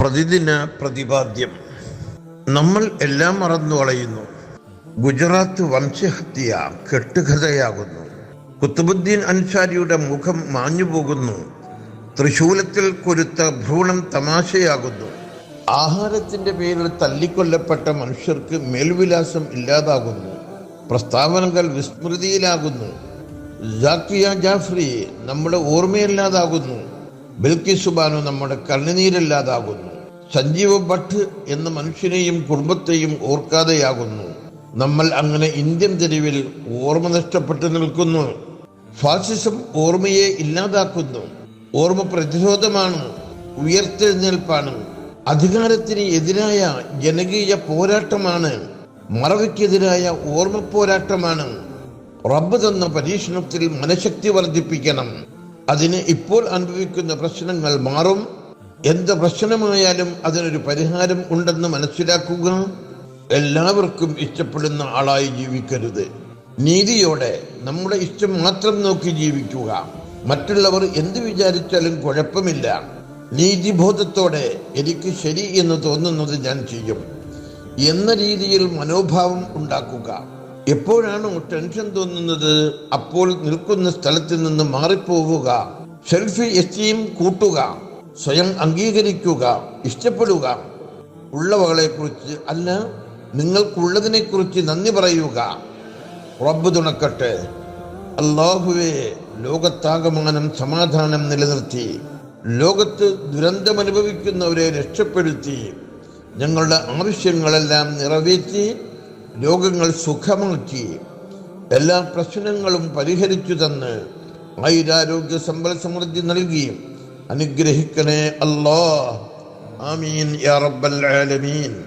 പ്രതിദിന പ്രതിപാദ്യം. നമ്മൾ എല്ലാം മറന്നു കളയുന്നു. ഗുജറാത്ത് വംശഹത്യ കെട്ടുകഥയാകുന്നു. കുത്തുബുദ്ദീൻ അൻസാരിയുടെ മുഖം മാഞ്ഞുപോകുന്നു തൃശൂലത്തിൽ കൊരുത്ത ഭ്രൂണം തമാശയാകുന്നു. ആഹാരത്തിന്റെ പേരിൽ തല്ലിക്കൊല്ലപ്പെട്ട മനുഷ്യർക്ക് മേൽവിലാസം ഇല്ലാതാകുന്നു. പ്രസ്താവനകൾ വിസ്മൃതിയിലാകുന്നു. ജാഫ്രി നമ്മുടെ ഓർമ്മയില്ലാതാകുന്നു. ബിൽക്കിസ് ബാനു നമ്മുടെ കണ്ണുനീരില്ലാതാകുന്നു. സഞ്ജീവ ഭട്ട് എന്ന മനുഷ്യനെയും കുടുംബത്തെയും ഓർക്കാതെയാകുന്നു. നമ്മൾ അങ്ങനെ ഇന്ത്യൻ തെരുവിൽ ഓർമ്മ നഷ്ടപ്പെട്ടു നിൽക്കുന്നു. ഫാസിസം ഓർമ്മയെ ഇല്ലാതാക്കുന്നു. ഓർമ്മ പ്രതിരോധമാണ് ഉയർത്തെഴുന്നേൽപ്പാണ് അധികാരത്തിന് എതിരായ ജനകീയ പോരാട്ടമാണ് മറവിക്കെതിരായ ഓർമ്മ പോരാട്ടമാണ്. റബ്ബ് തന്ന പരീക്ഷണത്തിൽ മനഃശക്തി വർദ്ധിപ്പിക്കണം. അതിന് ഇപ്പോൾ അനുഭവിക്കുന്ന പ്രശ്നങ്ങൾ മാറും. എന്ത് പ്രശ്നമായാലും അതിനൊരു പരിഹാരം ഉണ്ടെന്ന് മനസ്സിലാക്കുക. എല്ലാവർക്കും ഇഷ്ടപ്പെടുന്ന ആളായി ജീവിക്കരുത്. നീതിയോടെ നമ്മുടെ ഇഷ്ടം മാത്രം നോക്കി ജീവിക്കുക. മറ്റുള്ളവർ എന്ത് വിചാരിച്ചാലും കുഴപ്പമില്ല. നീതിബോധത്തോടെ എനിക്ക് ശരി എന്ന് തോന്നുന്നത് ഞാൻ ചെയ്യും. എന്ന രീതിയിൽ മനോഭാവം ഉണ്ടാക്കുക. എപ്പോഴാണോ ടെൻഷൻ തോന്നുന്നത്? അപ്പോൾ നിൽക്കുന്ന സ്ഥലത്ത് നിന്ന് മാറിപ്പോവുക. സെൽഫി എസ്റ്റീം കൂട്ടുക. സ്വയം അംഗീകരിക്കുക. ഇഷ്ടപ്പെടുക. ഉള്ളവകളെ കുറിച്ച് അല്ല നിങ്ങൾക്കുള്ളതിനെ കുറിച്ച് നന്ദി പറയുക. റബ്ബ് തുണക്കട്ടെ. അള്ളാഹുവെ ലോകത്താകമാനം സമാധാനം നിലനിർത്തി. ലോകത്ത് ദുരന്തമനുഭവിക്കുന്നവരെ രക്ഷപ്പെടുത്തി. ഞങ്ങളുടെ ആവശ്യങ്ങളെല്ലാം നിറവേറ്റി രോഗങ്ങൾ സുഖമാക്കി എല്ലാ പ്രശ്നങ്ങളും പരിഹരിച്ചു തന്ന് ആയുരാരോഗ്യ സമ്പൽ സമൃദ്ധി നൽകി. അനുഗ്രഹിക്കണേ അല്ലോ ആമീൻ യാ റബ്ബൽ ആലമീൻ.